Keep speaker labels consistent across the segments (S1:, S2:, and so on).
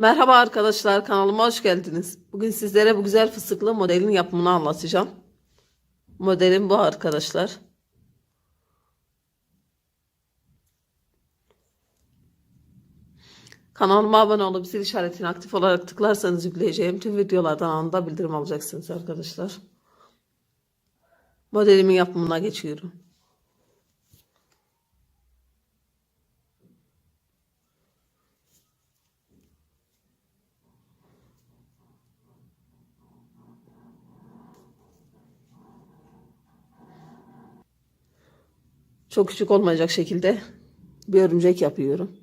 S1: Merhaba arkadaşlar kanalıma hoş geldiniz. Bugün sizlere bu güzel fıstıklı modelin yapımını anlatacağım. Modelim bu arkadaşlar. Kanalıma abone olup zil işaretini aktif olarak tıklarsanız yükleyeceğim tüm videolardan anında bildirim alacaksınız arkadaşlar. Modelimin yapımına geçiyorum. Çok küçük olmayacak şekilde bir örümcek yapıyorum.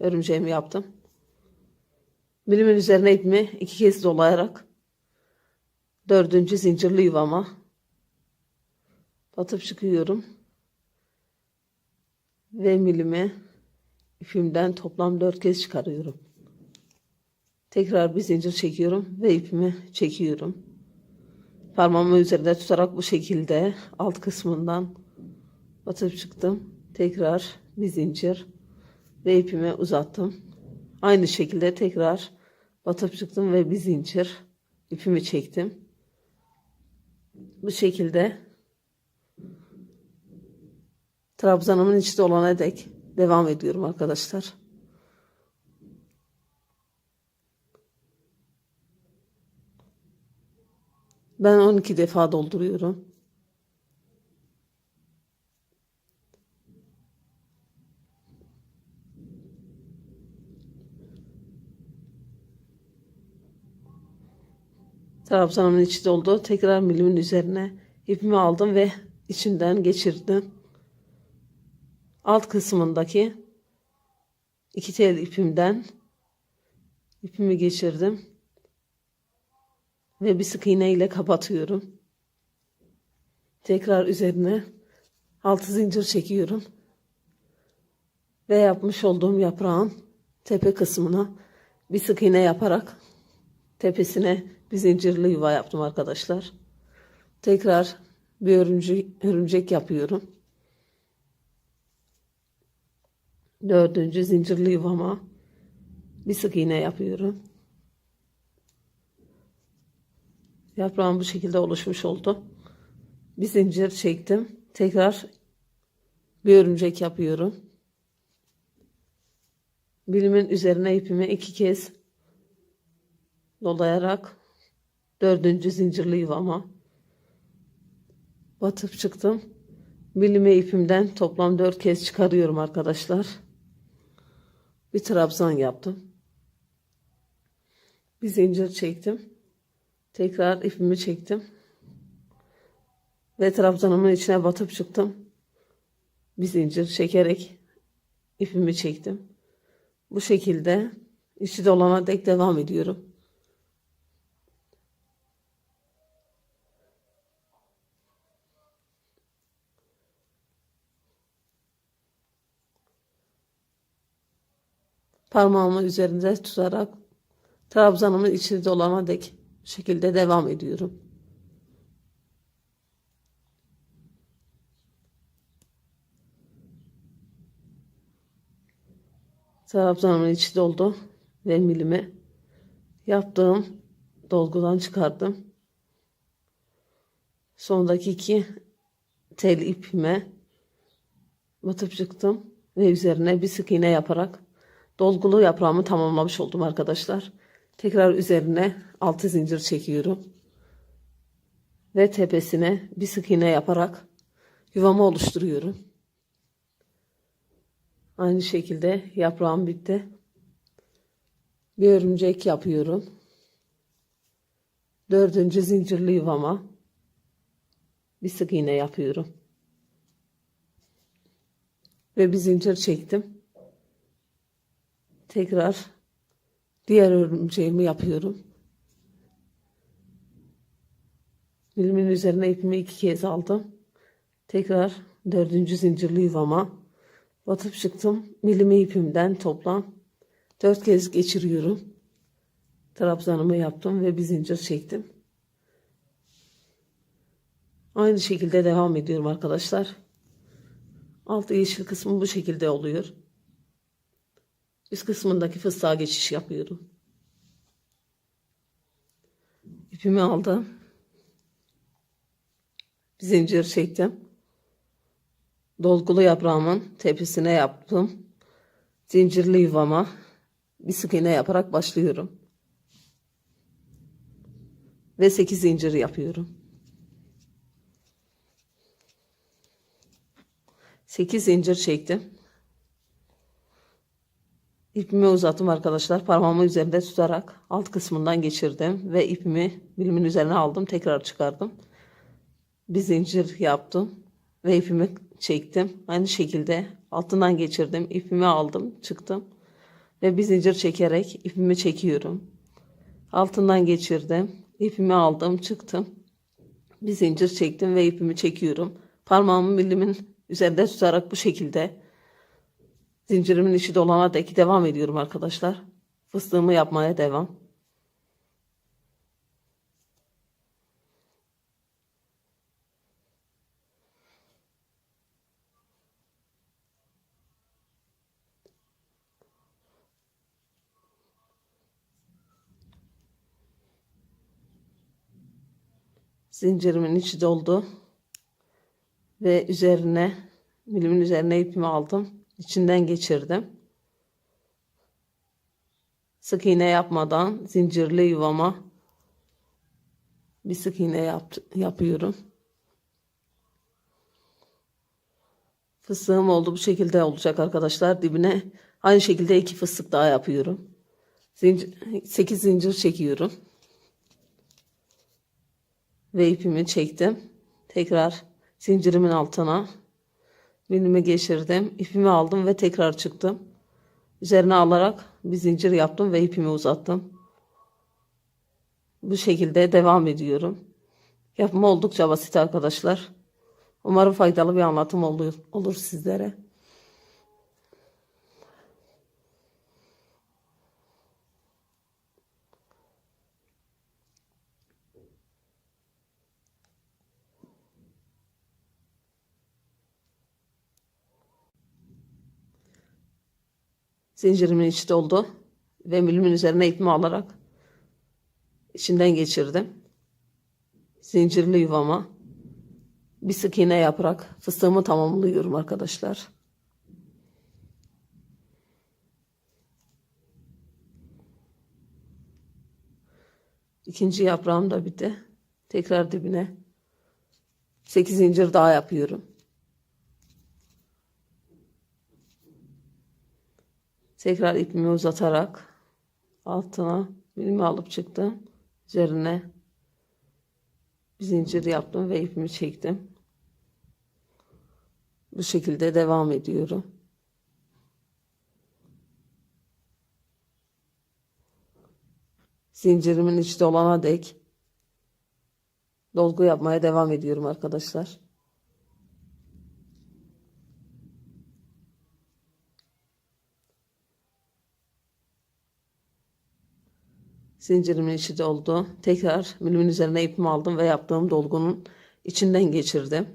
S1: Örümceğimi yaptım. Bilimin üzerine ipimi iki kez dolayarak dördüncü zincirli yuvama batıp çıkıyorum. Ve milimi ipimden toplam dört kez çıkarıyorum. Tekrar bir zincir çekiyorum ve ipimi çekiyorum. Parmağımı üzerinde tutarak bu şekilde alt kısmından batıp çıktım. Tekrar bir zincir ve ipimi uzattım. Aynı şekilde tekrar batıp çıktım ve bir zincir ipimi çektim. Bu şekilde trabzanımın içi dolana dek devam ediyorum arkadaşlar. Ben 12 defa dolduruyorum. Trabzanımın içi doldu. Tekrar milimin üzerine ipimi aldım ve içinden geçirdim. Alt kısmındaki iki tel ipimden ipimi geçirdim ve bir sık iğne ile kapatıyorum. Tekrar üzerine altı zincir çekiyorum. Ve yapmış olduğum yaprağın tepe kısmına bir sık iğne yaparak tepesine bir zincirli yuva yaptım arkadaşlar. Tekrar bir örümcek, örümcek yapıyorum. Dördüncü zincirli yuvama bir sık iğne yapıyorum. Yaprağım bu şekilde oluşmuş oldu. Bir zincir çektim. Tekrar bir örümcek yapıyorum. Bilimin üzerine ipimi iki kez dolayarak dördüncü zincirli yuvama batıp çıktım. Bilime ipimden toplam dört kez çıkarıyorum arkadaşlar. Bir trabzan yaptım. Bir zincir çektim. Tekrar ipimi çektim. Ve trabzanımın içine batıp çıktım. Bir zincir çekerek ipimi çektim. Bu şekilde içi dolana dek devam ediyorum. Parmağımı üzerinde tutarak trabzanımın içi dolana dek şekilde devam ediyorum. Trabzanımın içi doldu ve milimi yaptığım dolgudan çıkardım. Sondaki iki tel ipime batıp çıktım ve üzerine bir sık iğne yaparak dolgulu yaprağımı tamamlamış oldum arkadaşlar. Tekrar üzerine altı zincir çekiyorum. Ve tepesine bir sık iğne yaparak yuvamı oluşturuyorum. Aynı şekilde yaprağım bitti. Bir örümcek yapıyorum. Dördüncü zincirli yuvama bir sık iğne yapıyorum. Ve bir zincir çektim. Tekrar diğer örümceğimi yapıyorum. Bilimin üzerine ipimi iki kez aldım. Tekrar dördüncü zincirli yuvama batıp çıktım. Milimi ipimden toplam dört kez geçiriyorum. Trabzanımı yaptım ve bir zincir çektim. Aynı şekilde devam ediyorum arkadaşlar. Altı yeşil kısmı bu şekilde oluyor. Üst kısmındaki fıstığa geçiş yapıyorum. İpimi aldım. Bir zincir çektim. Dolgulu yaprağımın tepesine yaptım. Zincirli yuvama bir sık iğne yaparak başlıyorum. Ve 8 zincir yapıyorum. 8 zincir çektim. İpimi uzattım arkadaşlar. Parmağımı üzerinde tutarak alt kısmından geçirdim ve ipimi bilimin üzerine aldım. Tekrar çıkardım. Bir zincir yaptım ve ipimi çektim. Aynı şekilde altından geçirdim. İpimi aldım, çıktım ve bir zincir çekerek ipimi çekiyorum. Altından geçirdim. ipimi aldım, çıktım. Bir zincir çektim ve ipimi çekiyorum. Parmağımı bilimin üzerinde tutarak bu şekilde zincirimin içi dolana dek devam ediyorum arkadaşlar. Fıstığımı yapmaya devam. Zincirimin içi doldu. Ve üzerine milimin üzerine ipimi aldım. İçinden geçirdim. Sık iğne yapmadan zincirli yuvama bir sık iğne yap, yapıyorum. Fıstığım oldu bu şekilde olacak arkadaşlar. Dibine aynı şekilde iki fıstık daha yapıyorum. Zincir, 8 zincir çekiyorum. Ve ipimi çektim. Tekrar zincirimin altına Bilimi geçirdim. ipimi aldım ve tekrar çıktım. Üzerine alarak bir zincir yaptım ve ipimi uzattım. Bu şekilde devam ediyorum. Yapımı oldukça basit arkadaşlar. Umarım faydalı bir anlatım olur, olur sizlere. Zincirimin içi doldu. Ve milimin üzerine ipimi alarak içinden geçirdim. Zincirli yuvama bir sık iğne yaparak fıstığımı tamamlıyorum arkadaşlar. İkinci yaprağım da bitti. Tekrar dibine 8 zincir daha yapıyorum. Tekrar ipimi uzatarak altına ilmi alıp çıktım. Üzerine zincir yaptım ve ipimi çektim. Bu şekilde devam ediyorum. Zincirimin içi dolana dek dolgu yapmaya devam ediyorum arkadaşlar. Zincirimin içi doldu. Tekrar milimin üzerine ipimi aldım ve yaptığım dolgunun içinden geçirdim.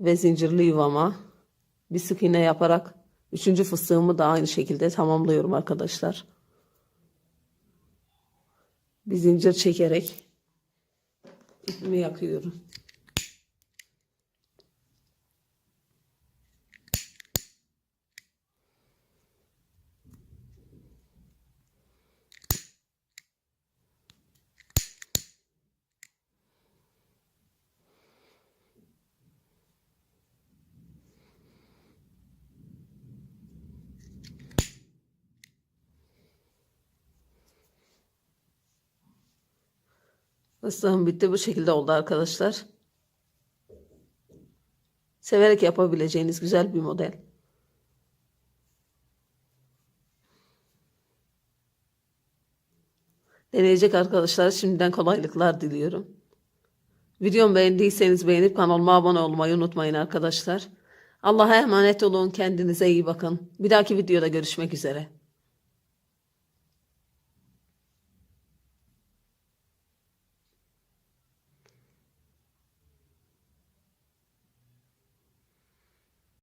S1: Ve zincirli yuvama bir sık iğne yaparak üçüncü fıstığımı da aynı şekilde tamamlıyorum arkadaşlar. Bir zincir çekerek ipimi yakıyorum. Fıstığım bitti. Bu şekilde oldu arkadaşlar. Severek yapabileceğiniz güzel bir model. Deneyecek arkadaşlara şimdiden kolaylıklar diliyorum. Videomu beğendiyseniz beğenip kanalıma abone olmayı unutmayın arkadaşlar. Allah'a emanet olun. Kendinize iyi bakın. Bir dahaki videoda görüşmek üzere.